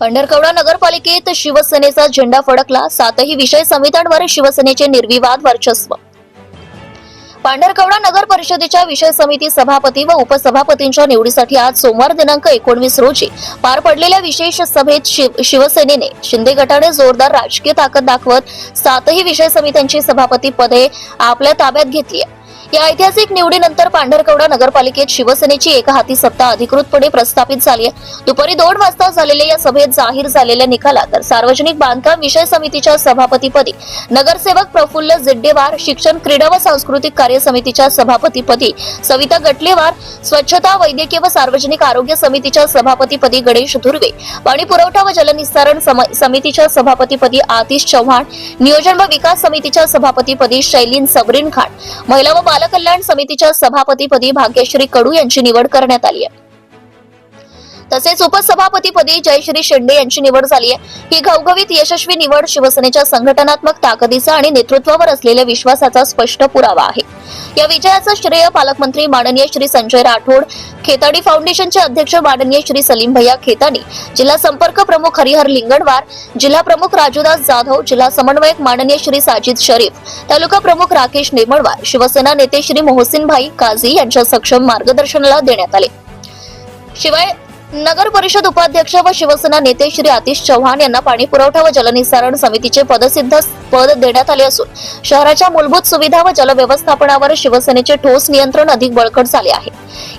पंढरकवडा नगरपालिकेत शिवसेनेचा झेंडा फडकला. सातही विषय समित्यांवर शिवसेनेचे निर्विवाद वर्चस्व. पांढरकवडा नगर परिषदेच्या विषय समिती सभापती व उपसभापतींच्या निवडीसाठी आज सोमवार दिनांक एकोणवीस रोजी पार पडलेल्या विशेष सभेत शिव- शिवसेनेने शिंदे गटाने जोरदार राजकीय ताकद दाखवत सातही विषय समित्यांची सभापती पदे आपल्या ताब्यात घेतली आहे या ऐतिहासिक निवडीनंतर पांढरकवडा नगरपालिकेत शिवसेनेची एकहाती सत्ता अधिकृतपणे प्रस्थापित झाली आहे. दुपारी दोन वाजता झालेल्या या सभेत जाहीर झालेल्या निकालात तर सार्वजनिक बांधकाम विषय समितीच्या सभापतीपदी नगरसेवक प्रफुल्ल जिड्डेवार शिक्षण क्रीडा व सांस्कृतिक कार्य समितीच्या सभापतीपदी सविता गटलेवार स्वच्छता वैद्यकीय व सार्वजनिक आरोग्य समितीच्या सभापतीपदी गणेश धुर्वे पाणी पुरवठा व जलनिस्तारण सम- समितीच्या सभापतीपदी आतिश चव्हाण नियोजन व विकास समितीच्या सभापतीपदी शैलीन सबरीन खान महिला व बालकल्याण समितीच्या सभापतीपदी भाग्यश्री कडू यांची निवड करण्यात आली आहे. तसेच उपसभापतीपदी जयश्री शेंडे यांची निवड झाली आहे. ही घवघवीत यशस्वी निवड शिवसेनेच्या संघटनात्मक ताकदीचा आणि नेतृत्वावर असलेल्या विश्वासाचा स्पष्ट पुरावा आहे. या विजयाचं श्रेय पालकमंत्री माननीय श्री संजय राठोड खेताडी फाउंडेशनचे अध्यक्ष माननीय श्री सलीम भैया खेतानी जिल्हा संपर्क प्रमुख हरिहर लिंगणवार जिल्हा प्रमुख राजूदास जाधव जिल्हा समन्वयक माननीय श्री साजिद शरीफ तालुका प्रमुख राकेश नेमणवार शिवसेना नेते श्री मोहसिन भाई काझी यांच्या सक्षम मार्गदर्शनाला देण्यात आले. शिवाय नगर परिषद उपाध्यक्ष व शिवसेना नेते श्री आतिश चव्हाण यांना पाणी पुरवठा व जलनिसारण समितीचे पदसिद्ध पद देण्यात आले असून शहराच्या मूलभूत सुविधा व जलव्यवस्थापनावर शिवसेनेचे ठोस नियंत्रण अधिक बळकट झाले आहे.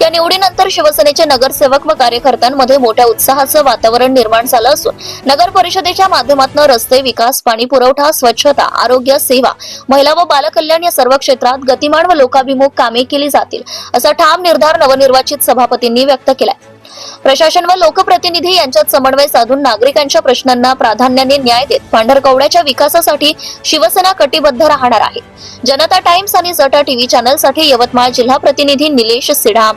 या निवडीनंतर शिवसेनेचे नगरसेवक व कार्यकर्त्यांमध्ये मोठ्या उत्साहाचं वातावरण निर्माण झालं असून नगर परिषदेच्या माध्यमातून रस्ते विकास पाणी पुरवठा स्वच्छता आरोग्य सेवा महिला व बालकल्याण या सर्व क्षेत्रात गतिमान व लोकाभिमुख कामे केली जातील असा ठाम निर्धार नवनिर्वाचित सभापतींनी व्यक्त केलाय. प्रशासन व लोकप्रतिनिधी यांच्यात समन्वय साधून नागरिकांच्या प्रश्नांना प्राधान्याने न्याय देत पांढरकवड्याच्या विकासासाठी शिवसेना कटिबद्ध राहणार आहे. जनता टाइम्स आणि जटा टीव्ही चॅनलसाठी यवतमाळ जिल्हा प्रतिनिधी निलेश सिडाम